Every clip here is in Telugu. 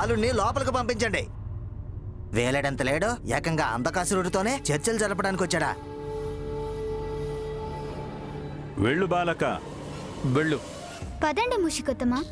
బాలుణ్ణి లోపలికి పంపించండి. వేలేడంత లేడు? ఏకంగా అంధకాసురుడితోనే చర్చలు జరపడానికి వచ్చాడా? వెళ్ళు బాలక. వెళ్ళు. పదండి ముషికొత్తమా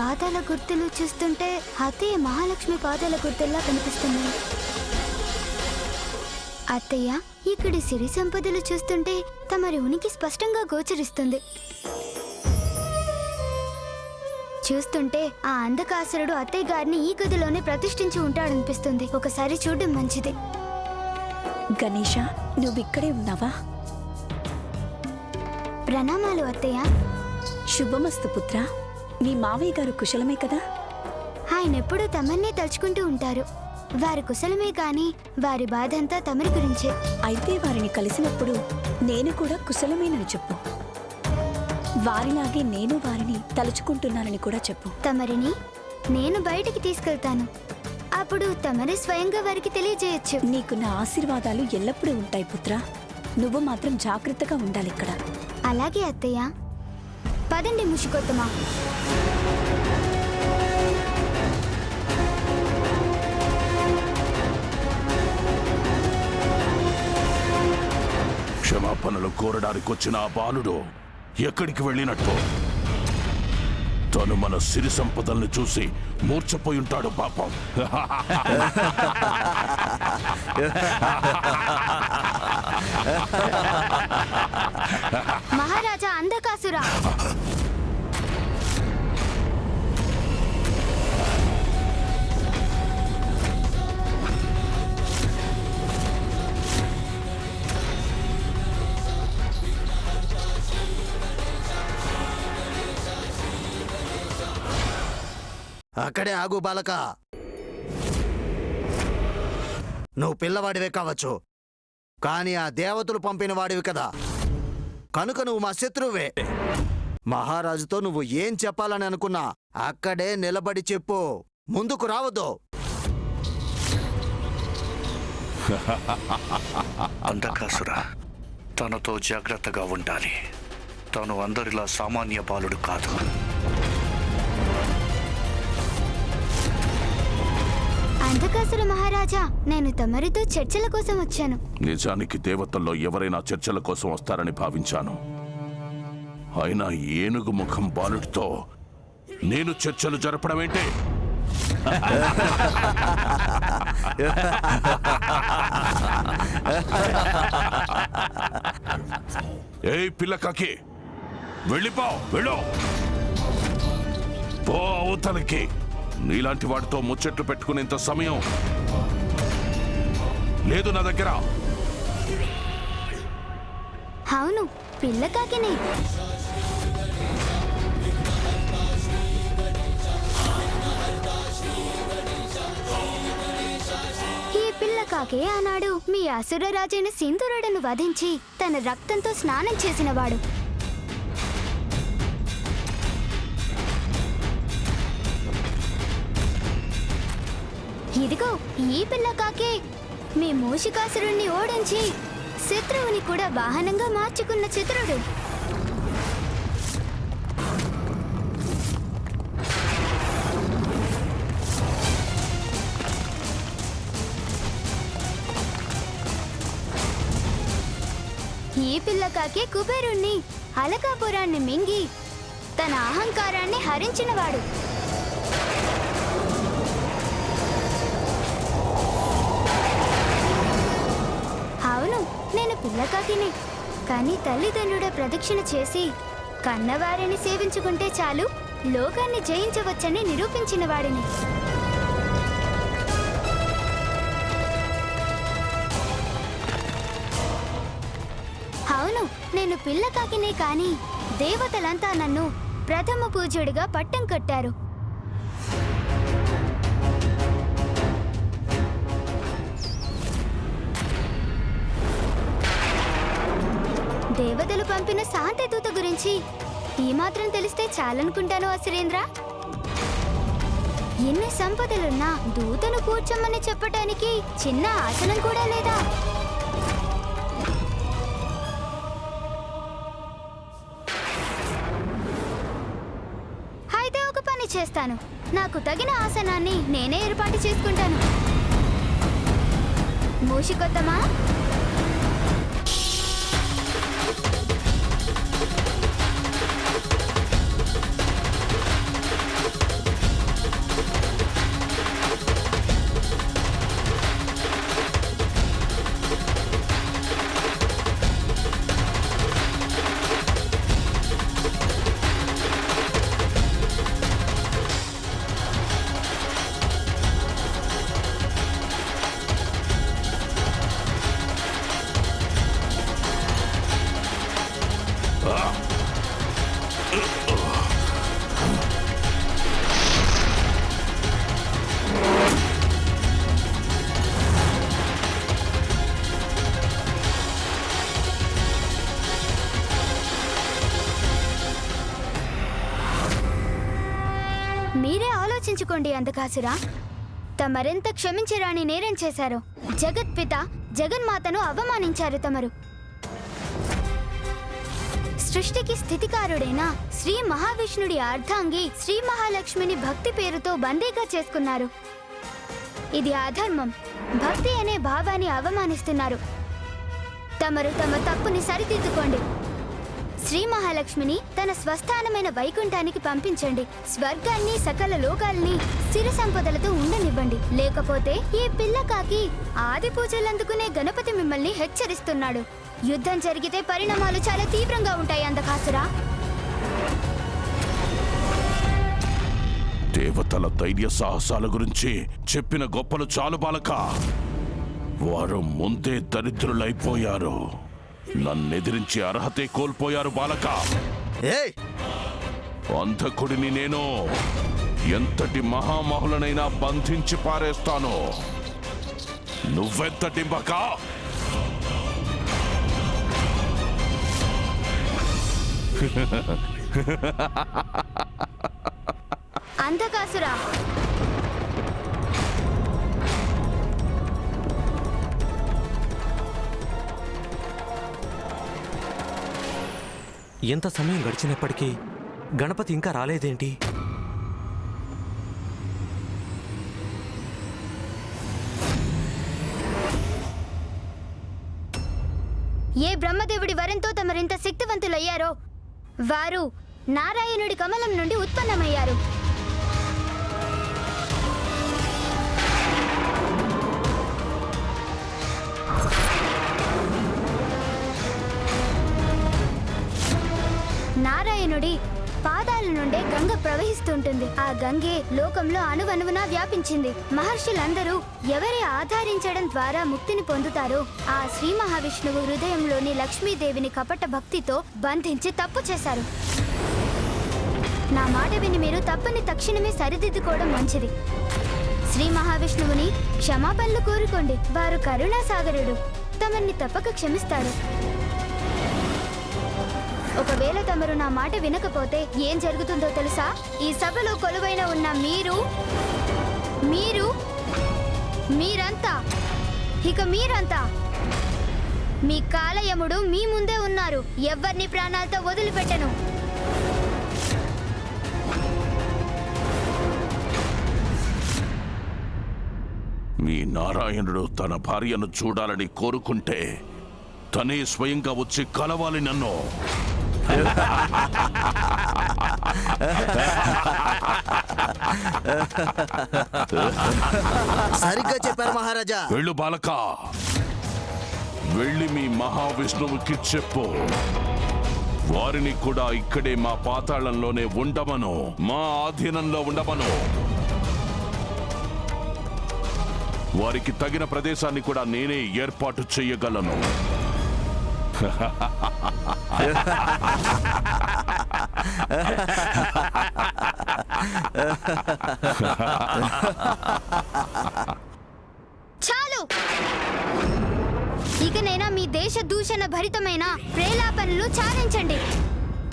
పాదాల గుర్తులు చూస్తుంటే అత్తయ్య మహాలక్ష్మి పాదాల గుర్తుల్లా కనిపిస్తున్నాయి అత్తయ్య ఇక్కడి సిరి సంపదలు చూస్తుంటే తమరి ఉనికి స్పష్టంగా గోచరిస్తుంది. చూస్తుంటే ఆ అంధకాసురుడు అత్తయ్య గారిని ఈ గదిలోనే ప్రతిష్ఠించి ఉంటాడనిపిస్తుంది. ఒకసారి చూడడం మంచిది. గణేష నువ్విక్కడే ఉన్నావా? ప్రణామాలు అత్తయ్య. శుభమస్తు పుత్ర. మీ మావయ్య గారు కుశలమే కదా? ఆయన ఎప్పుడూ తమన్నే తలుచుకుంటూ ఉంటారు. వారి కుశలమే కాని వారి బాధ అంతా తమరి గురించే. అయితే వారిని కలిసినప్పుడు నేను కూడా కుశలమేనని చెప్పు. వారిలాగే నేను వారిని తలుచుకుంటున్నానని కూడా చెప్పు. తమరిని నేను బయటికి తీసుకెళ్తాను. అప్పుడు తమరి స్వయంగా వారికి తెలియజేయొచ్చు. నీకు నా ఆశీర్వాదాలు ఎల్లప్పుడూ ఉంటాయి పుత్ర. నువ్వు మాత్రం జాగ్రత్తగా ఉండాలి ఇక్కడ అలాగే అత్తయ్య. పదండి ముషికొత్తమా క్షమాపణలు కోరడానికి వచ్చిన ఆ బాలుడు ఎక్కడికి వెళ్ళినట్టు? తను మన సిరి సంపదల్ని చూసి మూర్చపోయి ఉంటాడు పాపం. మహారాజా అందకాసురా అక్కడే ఆగు బాలక. నువ్వు పిల్లవాడివే కావచ్చు. కానీ ఆ దేవతలు పంపిన వాడివి కదా. కనుక నువ్వు మా శత్రువే. మహారాజుతో నువ్వు ఏం చెప్పాలని అనుకున్నా అక్కడే నిలబడి చెప్పు. ముందుకు రావద్దు. అంధకాసుర తనతో జాగ్రత్తగా ఉండాలి. తను అందరిలా సామాన్య బాలుడు కాదు. అంధకాసుర మహారాజా నేను తమరితో చర్చల కోసం వచ్చాను. నిజానికి దేవతల్లో ఎవరైనా చర్చల కోసం వస్తారని భావించాను. అయినా ఏనుగు ముఖం బాలుడితో నేను చర్చలు జరపడమేంటి ఏయ్ పిల్లకాకి వెళ్ళిపో వెళ్ళు. పో అవతలకి. నీలాంటి వాడితో ముచ్చట్లు పెట్టుకునేంత సమయం లేదు నా దగ్గర. అవును పిల్లకాకినే ఈ పిల్ల కాకే ఆనాడు మీ అసురరాజైన సింధురుడను వధించి తన రక్తంతో స్నానం చేసినవాడు. ఇదిగో ఈ పిల్ల కాకే. మీ మూషికాసురుణ్ణి ఓడించి శత్రువుని కూడా వాహనంగా మార్చుకున్న చిత్రుడు. ఈ పిల్ల కాకే కుబేరుణ్ణి అలకాపురాన్ని మింగి తన అహంకారాన్ని హరించినవాడు. పిల్లకాకిని. కానీ తల్లిదండ్రుల ప్రదక్షిణ చేసి కన్నవారిని సేవించుకుంటే చాలు లోకాన్ని జయించవచ్చని నిరూపించిన వాడిని. అవును నేను పిల్లకాకినే కాని దేవతలంతా నన్ను ప్రథమ పూజ్యుడిగా పట్టం కట్టారు. దేవతలు పంపిన శాంతి దూత గురించి ఈ మాత్రం తెలిస్తే చాలనుకుంటాను అసురేంద్ర. ఎన్ని సంపదలున్నా దూతను కూర్చోమని చెప్పటానికి చిన్న ఆసనం కూడా లేదా? అయితే ఒక పని చేస్తాను. నాకు తగిన ఆసనాన్ని నేనే ఏర్పాటు చేసుకుంటాను. మూషికొత్తమా? ఆలోచించుకోండి అందకాసురా తమరెంత క్షమించరాని నేరం చేశారు? జగత్పిత జగన్మాతను అవమానించారు తమరు. సృష్టికి స్థితికారుడైన శ్రీ మహావిష్ణుడి అర్ధాంగి శ్రీ మహాలక్ష్మిని భక్తి పేరుతో బందీగా చేసుకున్నారు. ఇది అధర్మం. భక్తి అనే భావాన్ని అవమానిస్తున్నారు. తమరు తమ తప్పుని సరిదిద్దుకోండి. శ్రీ మహాలక్ష్మిని తన స్వస్థానమైన వైకుంఠానికి పంపించండి. స్వర్గాన్ని సకల లోకాల్ని సిర సంపదలతో ఉండనివ్వండి. లేకపోతే ఈ పిల్లకాకి ఆది పూజలందుకునే గణపతి మిమ్మల్ని హెచ్చరిస్తున్నాడు. యుద్ధం జరిగితే పరిణామాలు చాలా తీవ్రంగా ఉంటాయి అందకాసురా దేవతల ధైర్య సాహసాల గురించి చెప్పిన గొప్పలు చాలు బాలక. వారు ముందే దరిద్రులైపోయారు. నన్నెదిరించి అర్హతే కోల్పోయారు బాలక. ఏయ్! అంధకుడిని నేను ఎంతటి మహామహులనైనా బంధించి పారేస్తాను. నువ్వెంతటి బకా అంధకాసురా. ఎంత సమయం గడిచినప్పటికీ గణపతి ఇంకా రాలేదేంటి? ఏ బ్రహ్మదేవుడి వరంతో తమరింత శక్తివంతులయ్యారో? వారు నారాయణుడి కమలం నుండి ఉత్పన్నమయ్యారు. నారాయణుడి పాదాల నుండే గంగ ప్రవహిస్తుంటుంది. ఆ గంగే లోకంలో అణువణువునా వ్యాపించింది. మహర్షులందరూ ఎవరి ఆధారించడం ద్వారా ముక్తిని పొందుతారో ఆ శ్రీ మహావిష్ణువు హృదయంలోని లక్ష్మీదేవిని కపట భక్తితో బంధించి తప్పు చేశారు. నా మాట విని మీరు తప్పుని తక్షణమే సరిదిద్దుకోవడం మంచిది. శ్రీ మహావిష్ణువుని క్షమాపణలు కోరుకోండి. వారు కరుణాసాగరుడు. తమన్ని తప్పక క్షమిస్తారు. ఒకవేళ తమరు నా మాట వినకపోతే ఏం జరుగుతుందో తెలుసా? ఈ సభలో కొలువైన ఉన్న మీరు మీరు మీరంతా ఇక మీరంతా మీ కాలయముడు మీ ముందే ఉన్నారు. ఎవరిని ప్రాణాలతో వదిలిపెట్టను. మీ నారాయణుడు తన భార్యను చూడాలని కోరుకుంటే తనే స్వయంగా వచ్చి కలవాలి నన్ను. సరిగ్గా చెప్పారు మహారాజా. వెళ్ళు బాలక. వెళ్ళి మీ మహావిష్ణువుకి చెప్పు. వారిని కూడా ఇక్కడే మా పాతాళంలోనే ఉండమను. మా ఆధీనంలో ఉండమను. వారికి తగిన ప్రదేశాన్ని కూడా నేనే ఏర్పాటు చేయగలను. చాలు! ఇకనైనా మీ దేశ దూషణ భరితమైన ప్రేలాపనలు చాలించండి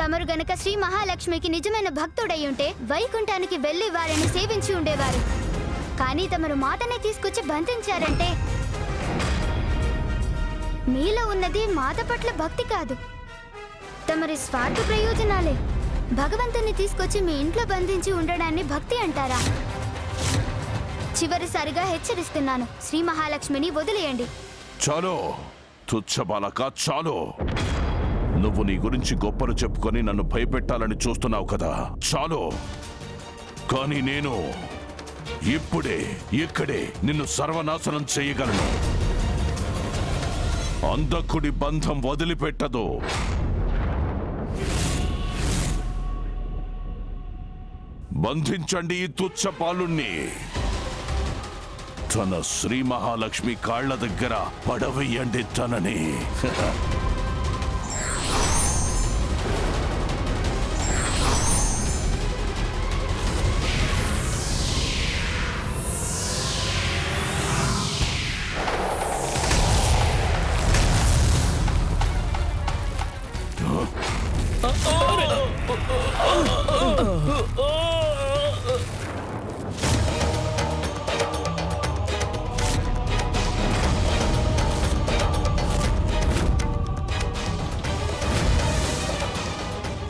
తమరు గనక శ్రీ మహాలక్ష్మికి నిజమైన భక్తుడై ఉంటే వైకుంఠానికి వెళ్ళి వారిని సేవించి ఉండేవారు. కానీ తమరు మాటనే తీసుకొచ్చి బంధించారంటే మీలో ఉన్నది మాత పట్ల భక్తి కాదు. తమరి స్వార్థ ప్రయోజనాలే. భగవంతుని తీసుకొచ్చి మీ ఇంట్లో బంధించి ఉండడాన్ని భక్తి అంటారా? చివరిసారిగా హెచ్చరిస్తున్నాను. శ్రీ మహాలక్ష్మిని వదిలేయండి. చాలు. తుచ్చ బాలక చాలు. నువ్వు నీ గురించి గొప్పలు చెప్పుకొని నన్ను భయపెట్టాలని చూస్తున్నావు కదా. చాలు. కానీ నేను ఇప్పుడే ఇక్కడే నిన్ను సర్వనాశనం చేయగలను. అంధకుడి బంధం వదిలిపెట్టదు. బంధించండి ఈ తుచ్చపాలుణ్ణి తన శ్రీ మహాలక్ష్మి కాళ్ళ దగ్గర పడవేయండి తనని.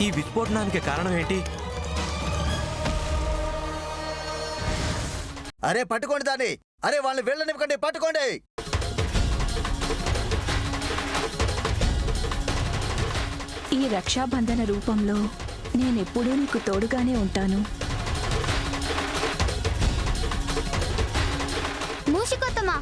ఈ విస్ఫోటనానికి కారణం ఏంటి అరే పట్టుకోండి దాన్ని అరే వాళ్ళని వెళ్ళనివ్వకండి పట్టుకోండి ఈ రక్షాబంధన రూపంలో నేనెప్పుడూ నీకు తోడుగానే ఉంటాను మూషికొత్తమా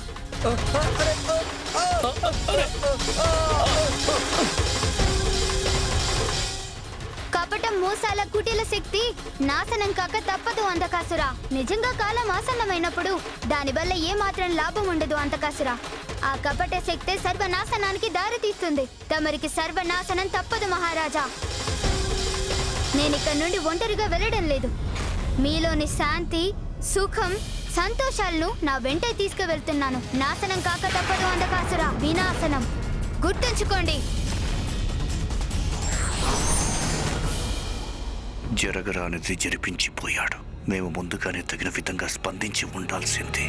కపటం మోసాల కుటిల శక్తి నాశనం కాక తప్పదు అంధకాసురా నిజంగా కాలం ఆసన్నమైనప్పుడు దానివల్ల ఏ మాత్రం లాభం ఉండదు అంధకాసురా ఆ కపట శక్తే సర్వనాశనానికి దారితీస్తుంది. తమరికి సర్వనాశనం తప్పదు మహారాజా. నేను ఇక్కడ నుండి ఒంటరిగా వెళ్ళడం లేదు. మీలోని శాంతి సుఖం సంతోషాలను నా వెంటే తీసుకువెళ్తున్నాను. నాశనం కాక తప్పదు అంధకాసురా వినాశనం. గుర్తుంచుకోండి. జరగరానిది జరిపించిపోయాడు. మేము ముందుగానే తగిన విధంగా స్పందించి ఉండాల్సింది.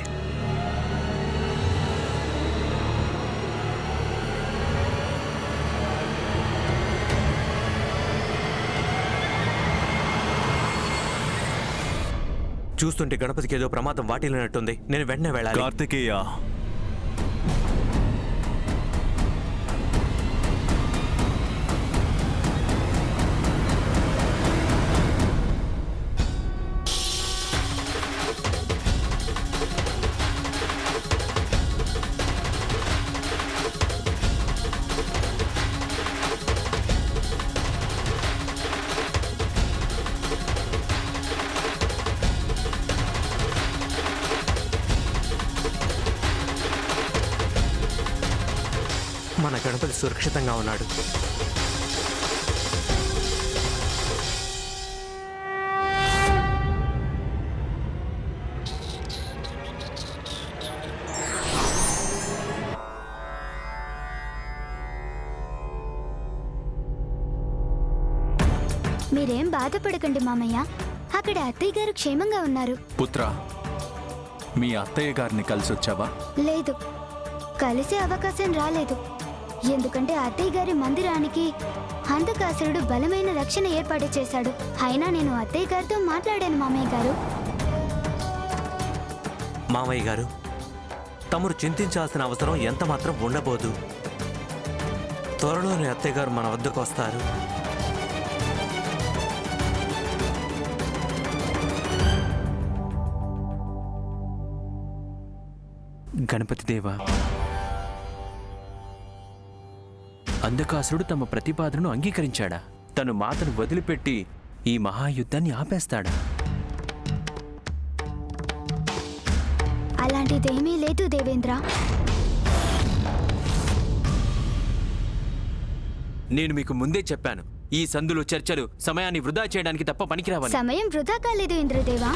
చూస్తుంటే గణపతికి ఏదో ప్రమాదం వాటిల్లినట్టుంది. నేను వెంటనే వెళ్ళాలి. కార్తికేయ మన గణపతి సురక్షితంగా ఉన్నాడు. మీరేం బాధపడకండి మామయ్య. అక్కడ అత్తయ్య గారు క్షేమంగా ఉన్నారు. పుత్ర మీ అత్తయ్య గారిని కలిసి వచ్చావా లేదు. కలిసే అవకాశం రాలేదు. ఎందుకంటే అత్తయ్య గారి మందిరానికి అంధకాసురుడు బలమైన రక్షణ ఏర్పాటు చేశాడు. అయినా నేను అత్తయ్య గారితో మాట్లాడాను మామయ్య గారు. మామయ్య గారు తమరు చింతించాల్సిన అవసరం ఎంత మాత్రం ఉండబోదు. త్వరలోనే అత్తయ్య గారు మన వద్దకు వస్తారు. గణపతి దేవా అంధకాసురుడు తమ ప్రతిపాదనను అంగీకరించాడా? తను మాతను వదిలిపెట్టి ఈ మహాయుద్ధాన్ని ఆపేస్తాడా? అలాంటిదేమీ లేదు దేవేంద్ర. నేను మీకు ముందే చెప్పాను ఈ సందులు చర్చలు సమయాన్ని వృధా చేయడానికి తప్ప పనికిరావని. సమయం వృధా కాలేదు ఇంద్రదేవా.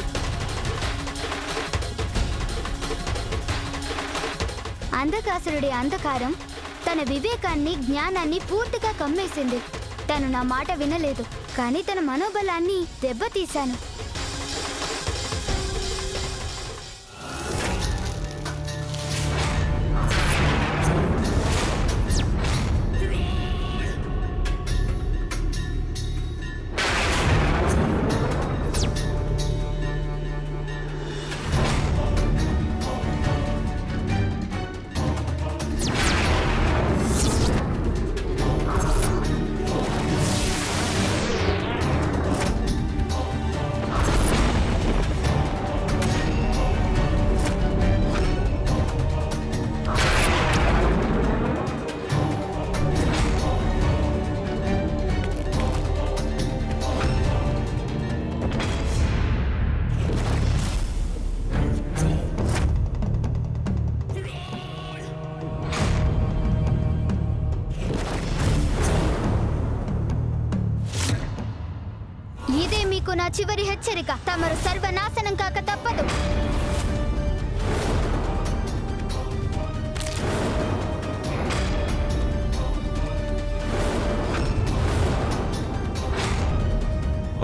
అంధకాసురుడి అంధకారం తన వివేకాన్ని జ్ఞానాన్ని పూర్తిగా కమ్మేసింది. తను నా మాట వినలేదు కానీ తన మనోబలాన్ని దెబ్బతీశాను. చివరి హెచ్చరిక. తమరు సర్వనాశనం కాక తప్పదు.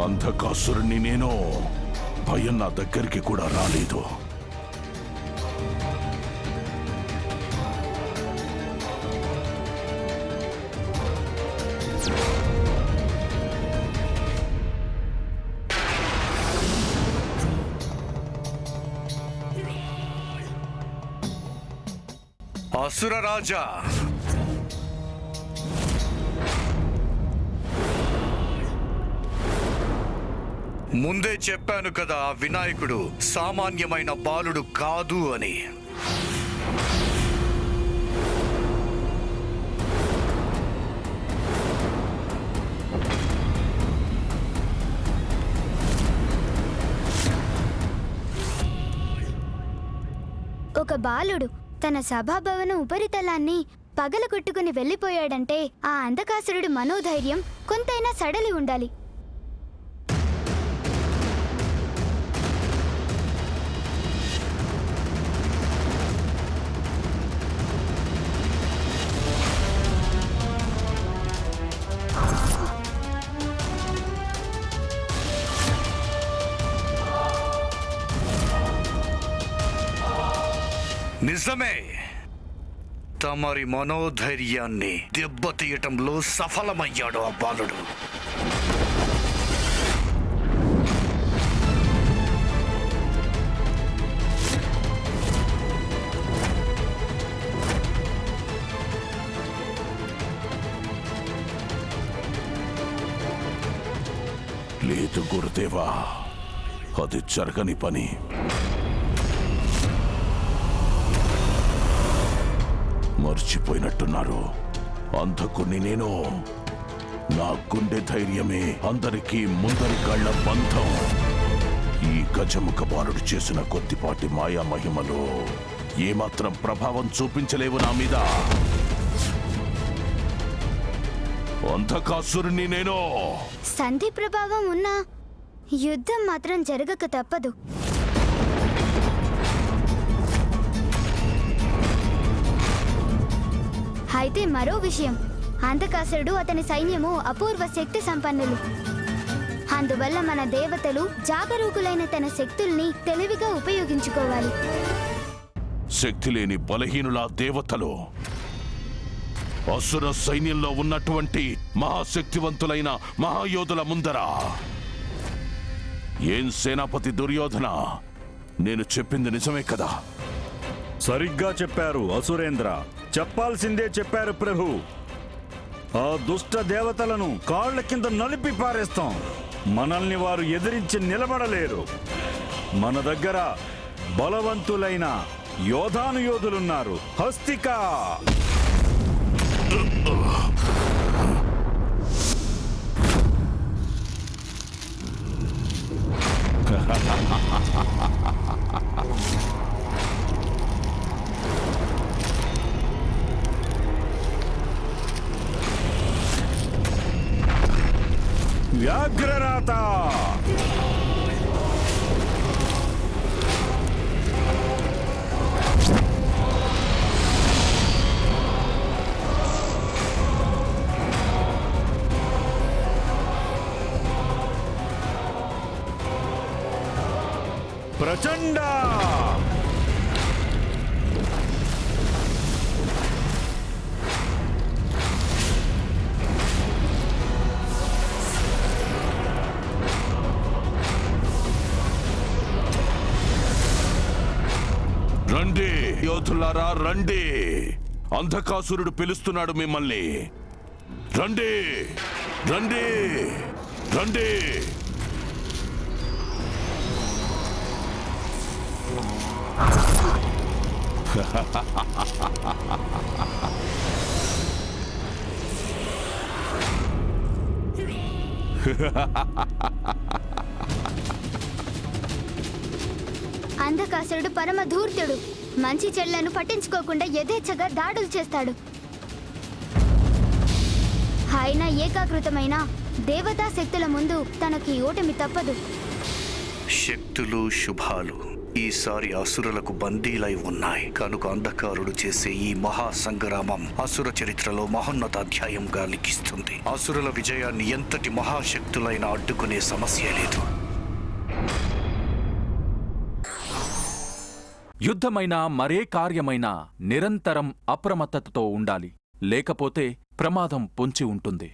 అంధకాసురుణ్ణి నేను. భయం నా దగ్గరికి కూడా రాలేదు. అసుర రాజా ముందే చెప్పాను కదా వినాయకుడు సామాన్యమైన బాలుడు కాదు అని. ఒక బాలుడు తన సభాభవనం ఉపరితలాన్ని పగలగొట్టుకుని వెళ్ళిపోయాడంటే ఆ అంధకాసురుడు మనోధైర్యం కొంతైనా సడలి ఉండాలి. నిజమే. తమరి మనోధైర్యాన్ని దెబ్బతీయటంలో సఫలమయ్యాడు ఆ బాలుడు. లేదు గురుదేవా అది జరగని పని. మర్చిపోయినట్టున్నారు. అంధకుణ్ణి నేను నా గుండె ధైర్యమే అందరికీ ముందరి కళ్ళ బంధం. ఈ గజముఖ బాలుడు చేసిన కొద్దిపాటి మాయా మహిమలో ఏమాత్రం ప్రభావం చూపించలేవు నా మీద. అంధకాసురుణ్ణి నేను. సంధి ప్రభావం ఉన్నా యుద్ధం మాత్రం జరగక తప్పదు. అయితే మరో విషయం. అంధకాసురుడు అతని సైన్యము అపూర్వ శక్తి సంపన్నులు. అందువల్ల మన దేవతలు జాగరూకులైన తన శక్తుల్ని తెలివిగా ఉపయోగించుకోవాలి. శక్తి లేని బలహీనుల దేవతలు. అసుర సైన్యంలో ఉన్నటువంటి మహాశక్తివంతులైన మహాయోధుల ముందర. ఏం సేనాపతి దుర్యోధన? నేను చెప్పింది నిజమే కదా? సరిగ్గా చెప్పారు అసురేంద్ర. చెప్పాల్సిందే చెప్పారు ప్రభు. ఆ దుష్ట దేవతలను కాళ్ళ కింద నలిపి పారేస్తాం. మనల్ని వారు ఎదిరించి నిలబడలేరు. మన దగ్గర బలవంతులైన యోధానుయోధులున్నారు. హస్తికా! రండి. యోధులారా రండి. అంధకాసురుడు పిలుస్తున్నాడు మిమ్మల్ని. రండి. రండి. రండి. అంధకాసురుడు పరమ ధూర్తుడు. మంచి చెళ్ళను పట్టించుకోకుండా యథేచ్ఛగా దాడులు చేస్తాడు. ఆయన ఏకాకృతమైన దేవతా శక్తుల ముందు తనకి ఓటమి తప్పదు. శక్తులు శుభాలు ఈసారి అసురులకు బందీలై ఉన్నాయి. కనుక అంధకారుడు చేసే ఈ మహా సంగ్రామం అసుర చరిత్రలో మహోన్నత అధ్యాయంగా లిఖిస్తుంది. అసురుల విజయాన్ని ఎంతటి మహాశక్తులైనా అడ్డుకునే సమస్య లేదు. యుద్ధమైనా మరే కార్యమైనా నిరంతరం అప్రమత్తతతో ఉండాలి. లేకపోతే ప్రమాదం పొంచి ఉంటుంది.